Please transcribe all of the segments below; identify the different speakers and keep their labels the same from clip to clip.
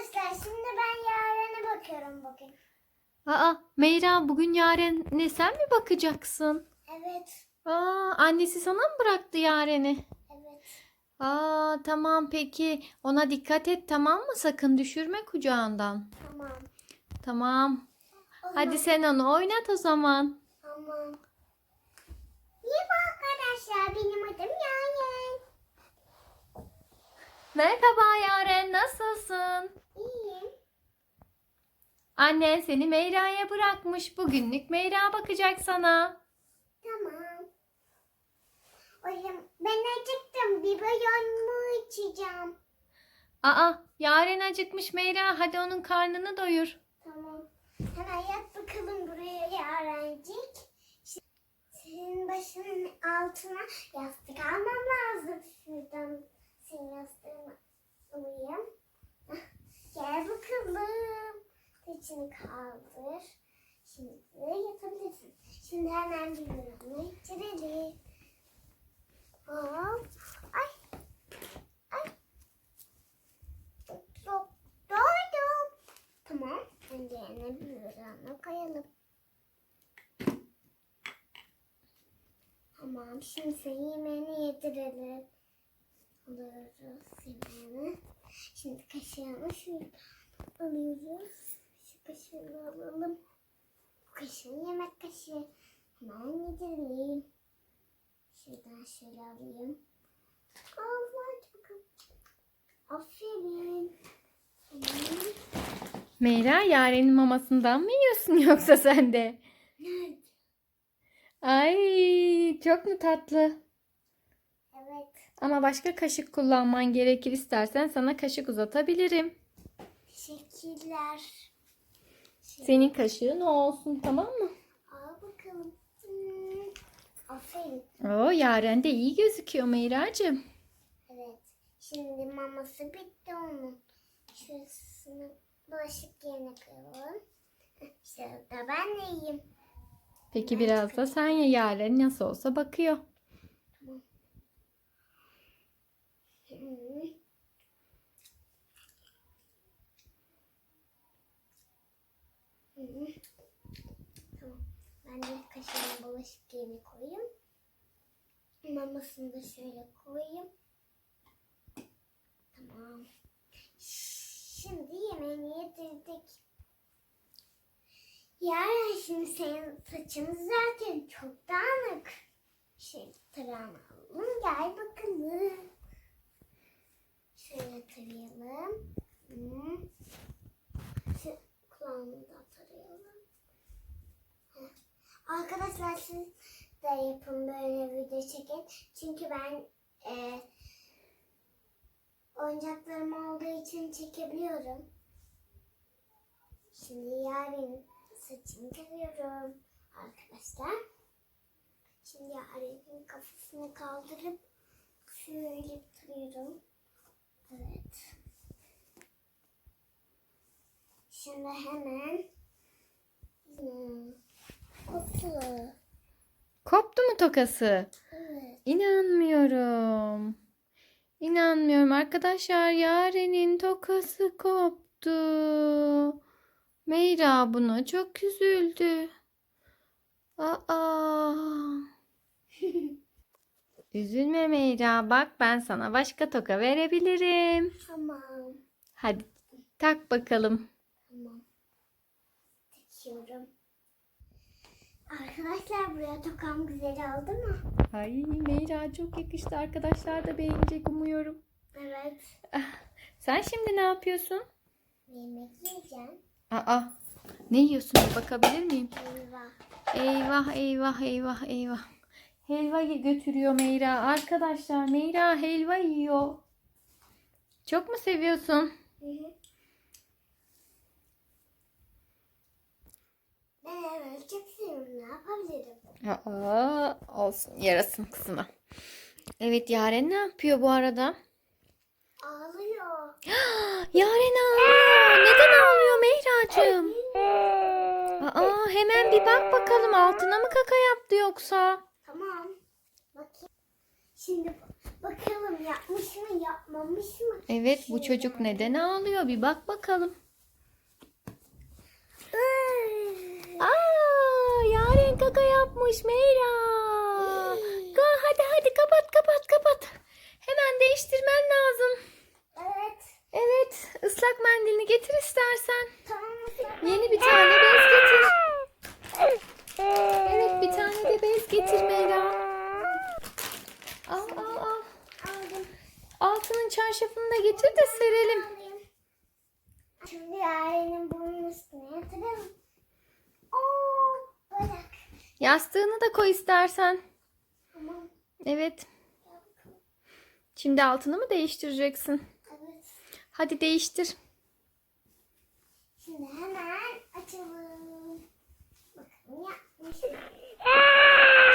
Speaker 1: Arkadaşlar şimdi ben Yaren'e bakıyorum bugün.
Speaker 2: Aa Meyra bugün Yaren'e sen mi bakacaksın?
Speaker 1: Evet.
Speaker 2: Aa annesi sana mı bıraktı Yaren'i?
Speaker 1: Evet.
Speaker 2: Aa tamam peki ona dikkat et tamam mı? Sakın düşürme kucağından.
Speaker 1: Tamam.
Speaker 2: Tamam. Hadi sen onu oynat o zaman.
Speaker 1: Tamam. Merhaba arkadaşlar benim adım Yaren.
Speaker 2: Merhaba Yaren nasılsın?
Speaker 1: İyiyim.
Speaker 2: Annen seni Meyra'ya bırakmış. Bugünlük Meyra bakacak sana.
Speaker 1: Tamam. Ben acıktım. Biberon mu içeceğim?
Speaker 2: Aa Yaren acıkmış Meyra. Hadi onun karnını doyur.
Speaker 1: Tamam. Hemen yat bakalım buraya Yarencik. Senin başının altına yastık almam lazım. Şuradan senin yastığını alayım. Gel bakalım. İçini kaldır. Şimdi yatabilirsin. Şimdi hemen bir yanına ittirelim. Hop. Ay. Ay. Yok. Doydum. Tamam. Önce yerine bir yanına koyalım. Tamam. Şimdi senin yemeğini yedirelim. Alıyoruz yemeğini. Şimdi kaşığını şuradan alıyoruz. Şu kaşığını alalım. Bu kaşığın yemek kaşığı. Hemen yedirelim. Şuradan şöyle alayım. Ağzını aç bakalım. Aferin.
Speaker 2: Meyra Yaren'in mamasından mı yiyorsun yoksa sen de?
Speaker 1: Nerede?
Speaker 2: Ay çok mu tatlı?
Speaker 1: Evet.
Speaker 2: Ama başka kaşık kullanman gerekir istersen sana kaşık uzatabilirim.
Speaker 1: Teşekkürler.
Speaker 2: Senin kaşığın o olsun tamam mı?
Speaker 1: Al bakalım. Hmm. Aferin.
Speaker 2: Oo Yaren de iyi gözüküyor Meyra'cığım.
Speaker 1: Evet. Şimdi maması bitti onun. Şurasını bulaşık yerine koyalım. Şurada ben de yiyeyim.
Speaker 2: Peki biraz da sen ye Yaren nasıl olsa bakıyor.
Speaker 1: Hmm. Tamam. Ben de kaşığını bulaşık yerine koyayım. Mamasını da şöyle koyayım. Tamam. Şimdi yemeğini yedirdik. Yarın şimdi senin saçın zaten çok dağınık. Şöyle tarağını alalım. Gel bakalım. Şöyle tarayalım. Hmm. Kulağını da tarayalım. Arkadaşlar siz de yapın böyle video çekin. Çünkü ben e, oyuncaklarım olduğu için çekebiliyorum. Şimdi yarın saçımı tarıyorum arkadaşlar. Şimdi yarın kafasını kaldırıp şöyle tarıyorum. Evet. Şimdi hemen hmm,
Speaker 2: Koptu mu tokası?
Speaker 1: Evet.
Speaker 2: İnanmıyorum. İnanmıyorum arkadaşlar Yaren'in tokası koptu. Meyra buna çok üzüldü. Aa. Üzülme Meyra bak ben sana başka toka verebilirim.
Speaker 1: Tamam.
Speaker 2: Hadi tak bakalım.
Speaker 1: Tamam. Takıyorum. Arkadaşlar buraya tokam güzel oldu mu?
Speaker 2: Ay Meyra çok yakıştı arkadaşlar da beğenecek umuyorum.
Speaker 1: Evet.
Speaker 2: Sen şimdi ne yapıyorsun?
Speaker 1: Yemek yiyeceğim.
Speaker 2: Aa ne yiyorsun bakabilir miyim?
Speaker 1: Eyvah.
Speaker 2: Eyvah eyvah eyvah eyvah. Helva götürüyor Meyra. Arkadaşlar Meyra helva yiyor. Çok mu seviyorsun?
Speaker 1: Hı hı. Evet çok seviyorum. Ne yapabilirim?
Speaker 2: Aa, olsun yarasın kızına. Evet Yaren ne yapıyor bu arada?
Speaker 1: Ağlıyor.
Speaker 2: Yaren ağlıyor. Neden ağlıyor Meyra'cığım? Aa, hemen bir bak bakalım altına mı kaka yaptı yoksa?
Speaker 1: Tamam. Bakayım. Şimdi bakalım yapmış mı yapmamış mı?
Speaker 2: Evet bu çocuk neden ağlıyor? Bir bak bakalım. Aa, Yaren kaka yapmış Meyra. Ka hadi hadi kapat kapat kapat. Hemen değiştirmen lazım.
Speaker 1: Evet.
Speaker 2: Evet ıslak mendilini getir istersen.
Speaker 1: Tamam.
Speaker 2: Yeni bir tane bez getir. Evet bir tane de bez getir Meyra. Al al al.
Speaker 1: Aldım.
Speaker 2: Altının çarşafını da getir de serelim.
Speaker 1: Şimdi Yaren'in burnun üstüne yatıralım.
Speaker 2: Yastığını da koy istersen.
Speaker 1: Tamam.
Speaker 2: Evet. Şimdi altını mı değiştireceksin?
Speaker 1: Evet.
Speaker 2: Hadi değiştir.
Speaker 1: Şimdi hemen açalım. Bakalım yapmış. mı?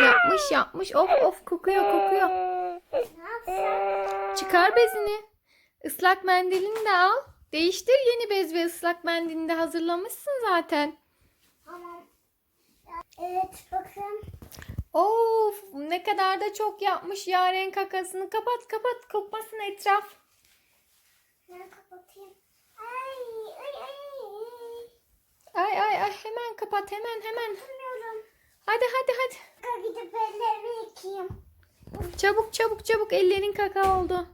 Speaker 2: Yapmış yapmış. Of of kokuyor kokuyor.
Speaker 1: Ne yapsam?
Speaker 2: Çıkar bezini. Islak mendilini de al. Değiştir yeni bez ve ıslak mendilini de hazırlamışsın zaten.
Speaker 1: Tamam. Evet bakın.
Speaker 2: Of ne kadar da çok yapmış yaren kakasını. Kapat kapat kokmasın etraf.
Speaker 1: Ben kapatayım. Ay ay ay.
Speaker 2: Ay ay ay hemen kapat hemen hemen. Hadi hadi hadi.
Speaker 1: Gidip ellerimi yıkayayım.
Speaker 2: Çabuk çabuk çabuk ellerin kaka oldu.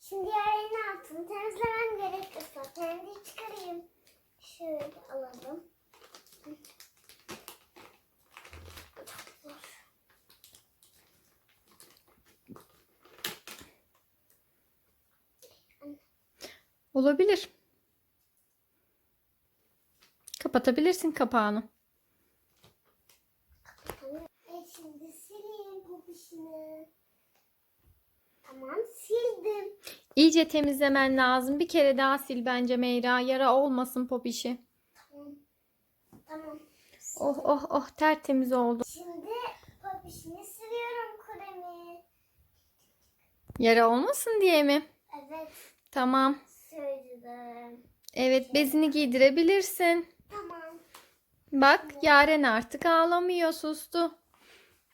Speaker 1: Şimdi Yaren'in altını temizlemem gerek. Islak mendil çıkarayım. Şöyle alalım.
Speaker 2: Olabilir. Kapatabilirsin kapağını.
Speaker 1: Şimdi sileyim popişini. Tamam sildim.
Speaker 2: İyice temizlemen lazım. Bir kere daha sil bence Meyra. Yara olmasın popişi.
Speaker 1: Tamam. Tamam.
Speaker 2: Oh oh oh tertemiz oldu.
Speaker 1: Şimdi popişini siliyorum kremi.
Speaker 2: Yara olmasın diye mi?
Speaker 1: Evet
Speaker 2: Tamam.
Speaker 1: Sürdüm.
Speaker 2: Evet bezini giydirebilirsin.
Speaker 1: Tamam.
Speaker 2: Bak Yaren artık ağlamıyor sustu.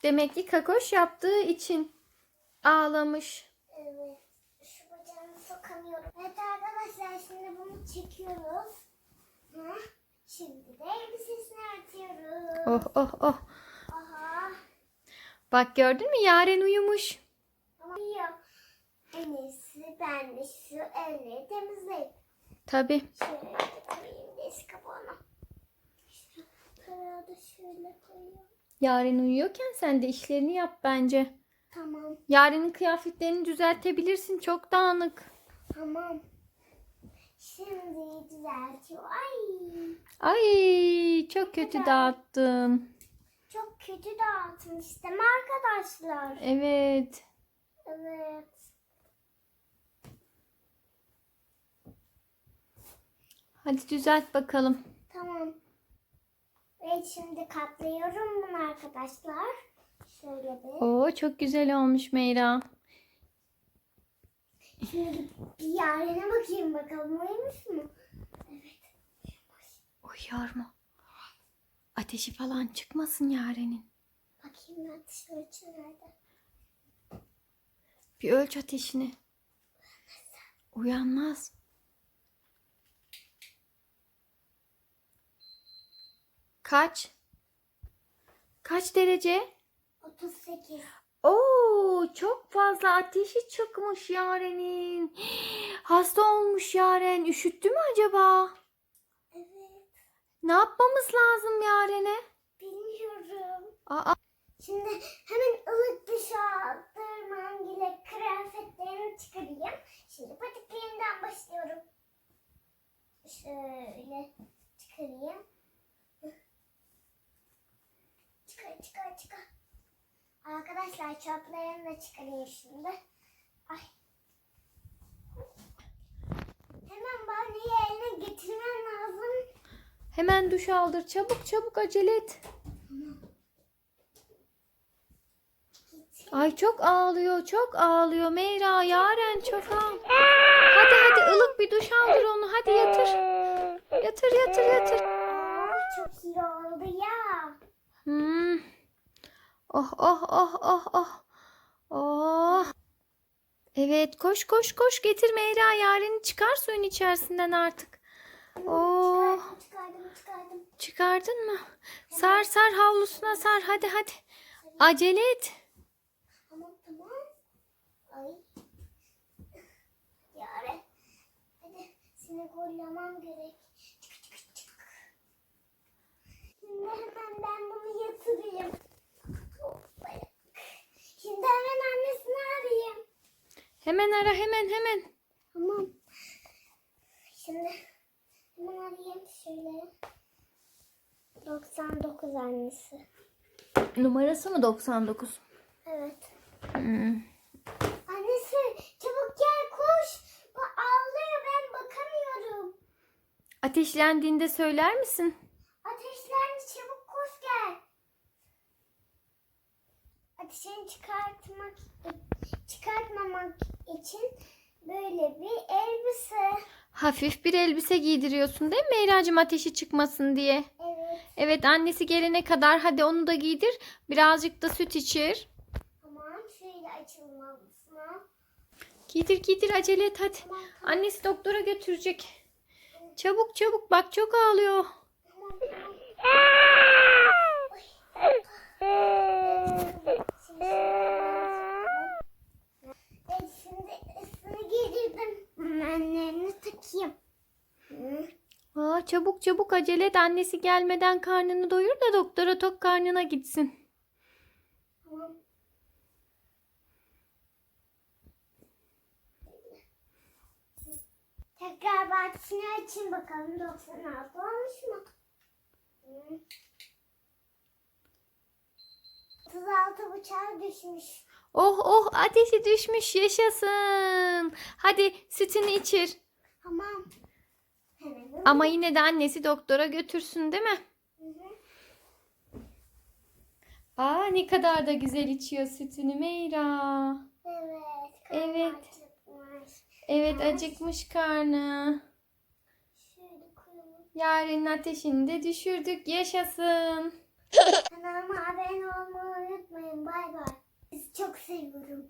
Speaker 2: Demek ki kakoş yaptığı için ağlamış.
Speaker 1: Evet. Şu bacağımı sokamıyorum. Evet arkadaşlar şimdi bunu çekiyoruz. Hı? Şimdi de elbisesini örtüyoruz.
Speaker 2: Oh oh oh.
Speaker 1: Aha.
Speaker 2: Bak gördün mü Yaren uyumuş.
Speaker 1: Ama yok. En iyisi ben de şu elleri temizleyeyim.
Speaker 2: Tabi.
Speaker 1: Şöyle koyayım desi kapağına. Karağı da şöyle koyayım.
Speaker 2: Yaren uyuyorken sen de işlerini yap bence.
Speaker 1: Tamam.
Speaker 2: Yaren'in kıyafetlerini düzeltebilirsin. Çok dağınık.
Speaker 1: Tamam. Şimdi düzeltiyor. Ay.
Speaker 2: Ay çok kötü
Speaker 1: Evet.
Speaker 2: dağıttın.
Speaker 1: Çok kötü dağıtmıştım arkadaşlar.
Speaker 2: Evet.
Speaker 1: Evet.
Speaker 2: Hadi düzelt bakalım.
Speaker 1: Tamam. Ve şimdi katlıyorum bunu arkadaşlar. Şöyle bir.
Speaker 2: Oo çok güzel olmuş Meyra.
Speaker 1: Şimdi bir yarına bakayım bakalım uyumuş mu? Evet.
Speaker 2: Uyuyor mu? Ateşi falan çıkmasın Yaren'in.
Speaker 1: Bakayım ateşin ölçü nerede?
Speaker 2: Bir ölç ateşini. Uyanmaz. Kaç? Kaç derece?
Speaker 1: 38.
Speaker 2: Oo, çok fazla ateşi çıkmış Yaren'in. Hasta olmuş Yaren. Üşüttü mü acaba?
Speaker 1: Evet.
Speaker 2: Ne yapmamız lazım Yaren'e?
Speaker 1: Bilmiyorum.
Speaker 2: Aa,
Speaker 1: Şimdi hemen ılık duşa aldırmam ile kıyafetlerimi çıkarayım. Şimdi patiklerinden başlıyorum. Şöyle çıkarayım. Çıkar. Arkadaşlar çöplerimi de çıkarayım şimdi. Ay. Hemen banyoyu eline getirmem lazım.
Speaker 2: hemen duş aldır. Çabuk çabuk acele et. Ay çok ağlıyor, çok ağlıyor. Meyra, Yaren çok ağlıyor. Hadi hadi ılık bir duş aldır onu. Hadi yatır. Yatır yatır yatır.
Speaker 1: Aa, çok iyi oldu ya.
Speaker 2: Hmm. Oh oh oh oh oh. Oh. Evet koş koş koş getir Meyra Yaren'i çıkar suyun içerisinden artık. Oh.
Speaker 1: Çıkardım çıkardım çıkardım.
Speaker 2: Çıkardın mı? Sar sar havlusuna sar hadi hadi. Acele et.
Speaker 1: Tamam tamam. Ay. Yare. Hadi seni kollamam gerek. Çık çık çık. Şimdi hemen ben bunu yatırayım. Şimdi hemen annesini arayayım.
Speaker 2: Hemen ara hemen hemen.
Speaker 1: Tamam. Şimdi hemen arayayım şöyle. 99 annesi.
Speaker 2: Numarası mı 99?
Speaker 1: Evet.
Speaker 2: Hmm.
Speaker 1: Annesi çabuk gel koş. Bak ağlıyor ben bakamıyorum.
Speaker 2: Ateşlendiğinde söyler misin?
Speaker 1: Ateşlendi çabuk koş gel. Ateşini çıkartmak çıkartmamak için böyle bir elbise.
Speaker 2: Hafif bir elbise giydiriyorsun değil mi Meyra'cığım ateşi çıkmasın diye?
Speaker 1: Evet.
Speaker 2: Evet annesi gelene kadar hadi onu da giydir. Birazcık da süt içir.
Speaker 1: Tamam şöyle açılmasına.
Speaker 2: Giydir giydir acele et hadi.
Speaker 1: Tamam
Speaker 2: Annesi doktora götürecek. Çabuk çabuk bak çok ağlıyor.
Speaker 1: tamam tamam. Evet şimdi üstünü Annerini takayım. Hı.
Speaker 2: Aa, çabuk çabuk acele et annesi gelmeden karnını doyur da doktora tok karnına gitsin.
Speaker 1: Tamam. Tekrar bahçesini açın bakalım 96 olmuş mu? Hı. 36 bıçağı düşmüş.
Speaker 2: Oh oh ateşi düşmüş yaşasın. Hadi sütünü içir.
Speaker 1: Tamam.
Speaker 2: Ama yine de annesi doktora götürsün değil mi?
Speaker 1: Hı hı.
Speaker 2: Aa ne kadar da güzel içiyor sütünü Meyra.
Speaker 1: Evet.
Speaker 2: Evet.
Speaker 1: acıkmış.
Speaker 2: Evet acıkmış karnı. Yarın ateşini de düşürdük yaşasın.
Speaker 1: Kanalıma abone olmayı unutmayın. Bay bay. Çok seviyorum.